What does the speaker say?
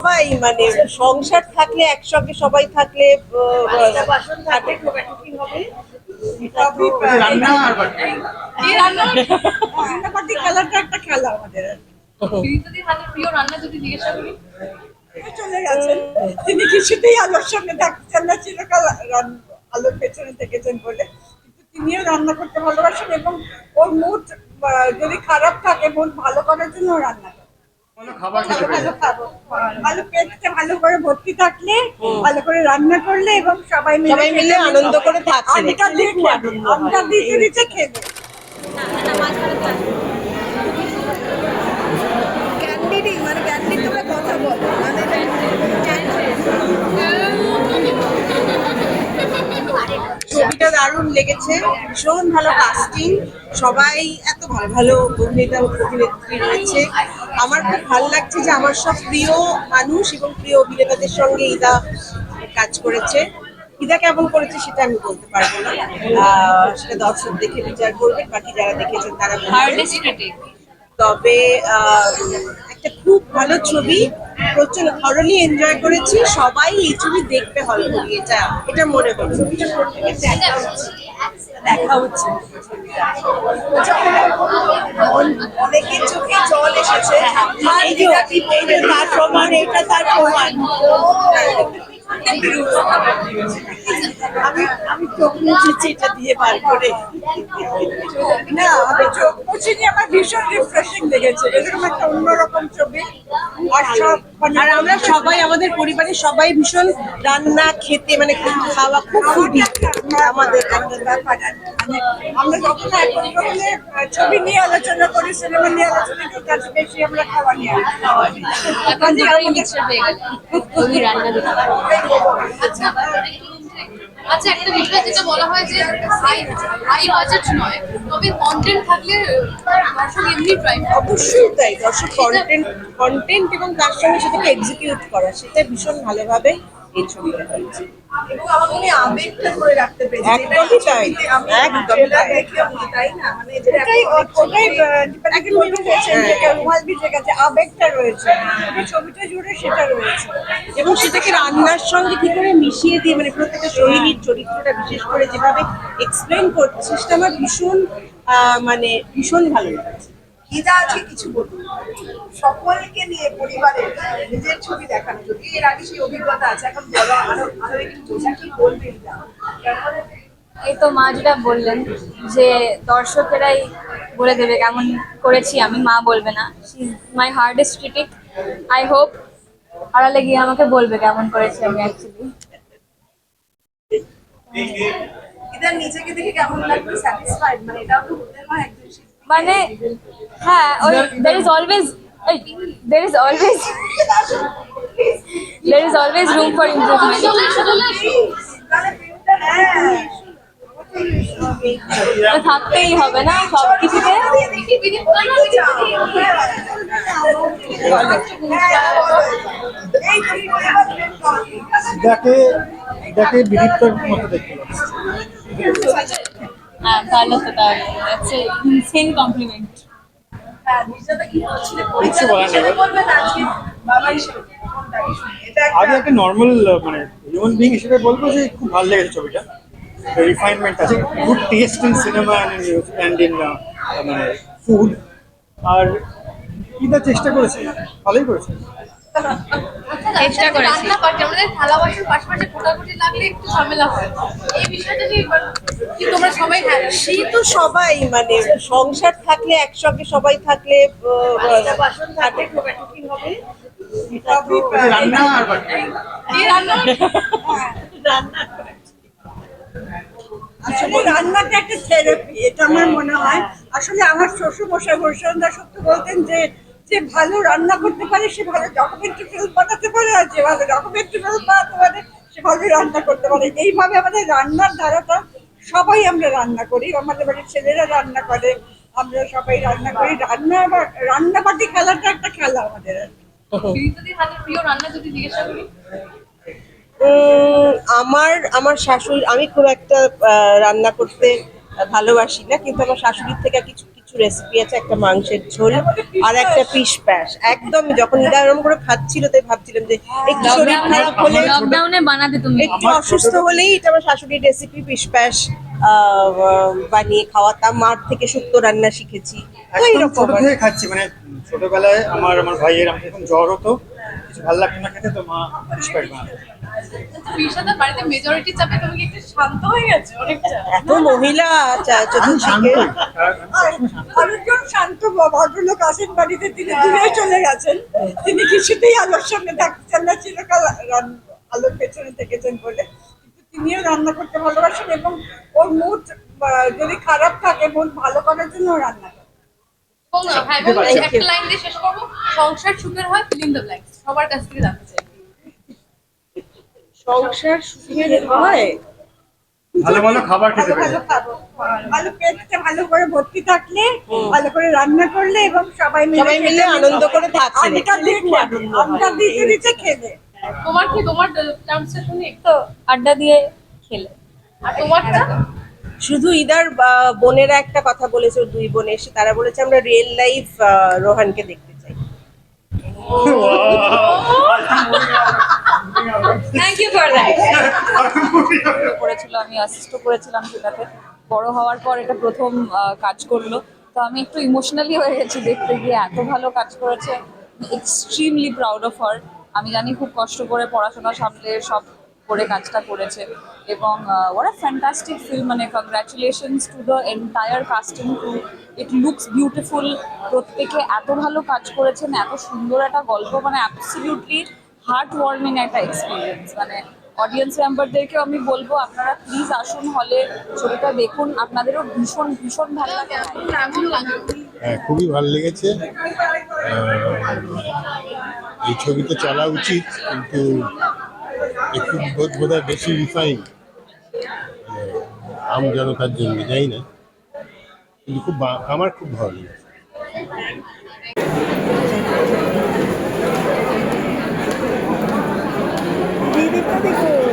সবাই মানে সংসার থাকলে একসঙ্গে সবাই থাকলে খেলাটা একটা খেলা আমাদের চলে গেছেন তিনি কিছুতেই আলোর সঙ্গে থাকছেন না চিরকাল আলোর পেছনে থেকেছেন বলে। কিন্তু তিনিও রান্না করতে ভালোবাসেন এবং ওর মুড যদি খারাপ থাকে মন ভালো করার জন্য রান্না ভালো খাবার ভালো করে ভর্তি থাকলে ভালো করে রান্না করলে এবং সবাই মিলে সবাই মিলে আনন্দ করে থাকছে। আড্ডা দিয়ে খুব আনন্দ হয়। আড্ডা দিতে দিতে খেলে ক্যান্ডিডি মানে ক্যান্ডি তোমরা কথা বলো মানে ছবিটা দারুণ লেগেছে। ভীষণ ভালো কাস্টিং সবাই এত ভালো ভালো অভিনেতা অভিনেত্রী রয়েছে। আমার খুব ভালো লাগছে যে আমার সব প্রিয় মানুষ এবং প্রিয় অভিনেতাদের সঙ্গে ইদা কাজ করেছে। ইদা কেমন করেছে সেটা আমি বলতে পারব না। সেটা দর্শক দেখে বিচার করবে বাকি যারা দেখেছেন তারা তবে আহ, একটা খুব ভালো ছবি প্রচুর থরলি এনজয় করেছি। সবাই এই ছবি দেখতে হবে এটা এটা মনে করছি দেখা উচিত দেখা উচিত অনেকের চোখে জল এসেছে। এই যে এই যে তার প্রমাণ, এটা তার প্রমাণ। আমি আমি চোখ মুছেছি এটা দিয়ে বার করে না আমি চোখ মুছিনি আমার ভীষণ রিফ্রেশিং লেগেছে। এরকম একটা অন্যরকম ছবি। আর সব আর আমরা সবাই আমাদের পরিবারের সবাই ভীষণ রান্না খেতে মানে খুব খাওয়া খুব ফুডি আমাদের ব্যাপার। মানে আমরা যখন ছবি নিয়ে আলোচনা করি সিনেমা নিয়ে আলোচনা করি তার বেশি আমরা খাওয়া নিয়ে আলোচনা করি। রান্না আচ্ছা একটা বিষয় যেটা বলা হয় যে হাই বাজেট নয়, তবে কন্টেন্ট থাকলে দর্শক এমনি ড্রাইভ অবশ্যই তাই, দর্শক কন্টেন্ট কন্টেন্ট এবং তার সঙ্গে সেটাকে এক্সিকিউট করা, সেটা ভীষণ ভালোভাবে এই ছবিটা হয়েছে। মনে হয় আবেগটা একদমই তাই, একদমই তাই। ওটাই রুমাল রয়েছে ছবিটা জুড়ে সেটা রয়েছে। এবং সেটাকে রান্নার সঙ্গে কি করে মিশিয়ে দিয়ে মানে প্রত্যেকটা সোহিনীর চরিত্রটা বিশেষ করে যেভাবে এক্সপ্লেন করছে সেটা আমার ভীষণ আহ, মানে ভীষণ ভালো লাগছে। ইদা আছে কিছু বলুন। সকলকে নিয়ে পরিবারের নিজের ছবি দেখানো। যদি এর আগে সেই অভিজ্ঞতা আছে এখন বলো আরও আরও একটু কি বলবে ইদা এই তো মা যেটা বললেন যে দর্শকেরাই বলে দেবে কেমন করেছি আমি মা বলবে না। My hardest critic I hope আড়ালে গিয়ে আমাকে বলবে কেমন করেছি আমি অ্যাকচুয়ালি নিজেকে দেখে কেমন লাগবে স্যাটিসফাইড মানে এটাও তো হতে হয় মানে হ্যাঁ ওই there is always there is always there is always room for improvement তাহলে ফিল্মটা হ্যাঁ থাকতেই হবে না সব কিছুতে ইদাকে ইদাকে বিদীপ্তর মতো দেখতে পাচ্ছি। হ্যাঁ ভালো তো তাহলে দ্যাটস ইনসেন কমপ্লিমেন্ট কিছু বলার নেই। আগে একটা নর্মাল মানে হিউম্যান বিং হিসেবে বলব যে খুব ভালো লেগেছে ছবিটা। রিফাইনমেন্ট আছে। Good taste in cinema and in মানে ফুড আর ইদা চেষ্টা করেছে? ভালোই করেছে। চেষ্টা করেছি। রান্না পার্টি আমাদের থালা বাসন পাশাপাশি ফোটাফুটি লাগলে একটু ঝামেলা হয়। এই বিষয়টা নিয়ে কি তোমরা সবাই হ্যাঁ? তো সবাই মানে সংসার থাকলে একসঙ্গে সবাই থাকলে আহ, থাকে। রান্না আর বাকি। রান্না রান্না আসলে রান্নাটা একটা থেরাপি এটা আমার মনে হয়। আসলে আমার শ্বশুর মশাই হরিশন্দা সত্য বলতেন যে যে ভালো রান্না করতে পারে সে ভালো ডকুমেন্টারি ফিল্ম বানাতে পারে আর যে ভালো ডকুমেন্টারি ফিল্ম বানাতে পারে সে ভালো রান্না করতে পারে। এইভাবে আমাদের রান্নার ধারাটা সবাই আমরা রান্না করি। আমাদের বাড়ির ছেলেরা রান্না করে আমরা সবাই রান্না করি। রান্না বা- রান্নাবাটি খেলাটা একটা খেলা আমাদের রান্না আমার আমার শাশুড়ি আমি খুব একটা রান্না করতে ভালোবাসি না কিন্তু আমার শাশুড়ির থেকে কিছু কিছু রেসিপি আছে একটা মাংসের ঝোল আর একটা পিস প্যাশ একদম যখন ইদা এরকম করে খাচ্ছিল তাই ভাবছিলাম যে একটু শরীর খারাপ হলে লকডাউনে বানাতে তুমি। একটু অসুস্থ হলেই এটা আমার শাশুড়ির রেসিপি পিস প্যাশ বানিয়ে খাওয়াতাম। মার থেকে শুক্তো রান্না শিখেছি। তো এইরকম ছোট থেকে খাচ্ছি মানে ছোটবেলায় আমার আমার ভাইয়ের আমাকে যখন জ্বর হতো। ভালো লাগতো না খেতে? তো মা পুষ্পার বানাতো বিশাদার বাড়িতে মেজরিটি চাপে তুমি কি একটু শান্ত হয়ে গেছো? অনেকটা। এত মহিলা চতুর্দিকে শান্ত। ভদ্রলোক আসেন বাড়িতে তিনি দূরে চলে গেছেন। তিনি কিছুতেই আলোর সামনে থাকছেন না চিরকাল আলোর পেছনে থেকেছেন বলে। কিন্তু তিনিও রান্না করতে ভালোবাসেন এবং ওর মুড যদি খারাপ থাকে মন ভালো করার জন্য রান্না করে। সংসার সুখের হয় ফিলিং দ্য ব্ল্যাঙ্কস সবার কাছ থেকে জানতে চাই। সংসার সুখের হয়? ভালো ভালো খাবার খেতে ভালো ভালো খাব ভালো পেটটা ভালো করে ভর্তি থাকলে ভালো করে রান্না করলে এবং সবাই মিলে সবাই মিলে আনন্দ করে থাকলে। আড্ডা দিয়ে খুব খেলে দিতে দিতে খেলে। তোমার কি তোমার তো আড্ডা দিয়ে খেলে। আর তোমারটা? শুধু ইদার বোনেরা একটা কথা বলেছে দুই বোন এসে তারা বলেছে আমরা রিয়েল লাইফ রোহানকে দেখতে থ্যাংক ইউ ফর দ্যাট করেছিল, আমি অ্যাসিস্টও করেছিলাম সেটাতে। বড় হওয়ার পর এটা প্রথম কাজ করল। তো আমি একটু ইমোশনালি হয়ে গেছি দেখতে গিয়ে, এত ভালো কাজ করেছে। এক্সট্রিমলি প্রাউড অফ হার আমি জানি খুব কষ্ট করে পড়াশোনা সামলে সব করে কাজটা করেছে। এবং ওয়াট ফ্যান্টাস্টিক ফিল্ম মানে congratulations to the entire casting crew it looks beautiful প্রত্যেকে এত ভালো কাজ করেছেন, এত সুন্দর একটা গল্প মানে অ্যাবসলিউটলি হার্ট ওয়ার্মিং একটা এক্সপিরিয়েন্স মানে অডিয়েন্স মেম্বারদেরকেও আমি বলব, আপনারা প্লিজ আসুন হলে ছবিটা দেখুন। আপনাদেরও ভীষণ ভীষণ ভালো লাগে হ্যাঁ খুবই ভালো লেগেছে। এই ছবিতে চলা উচিত, কিন্তু একটু বোধ বোধ বেশি রিফাইন আম জনতার জন্য যাই না? কিন্তু খুব আমার খুব ভালো লেগেছে তো দেখো।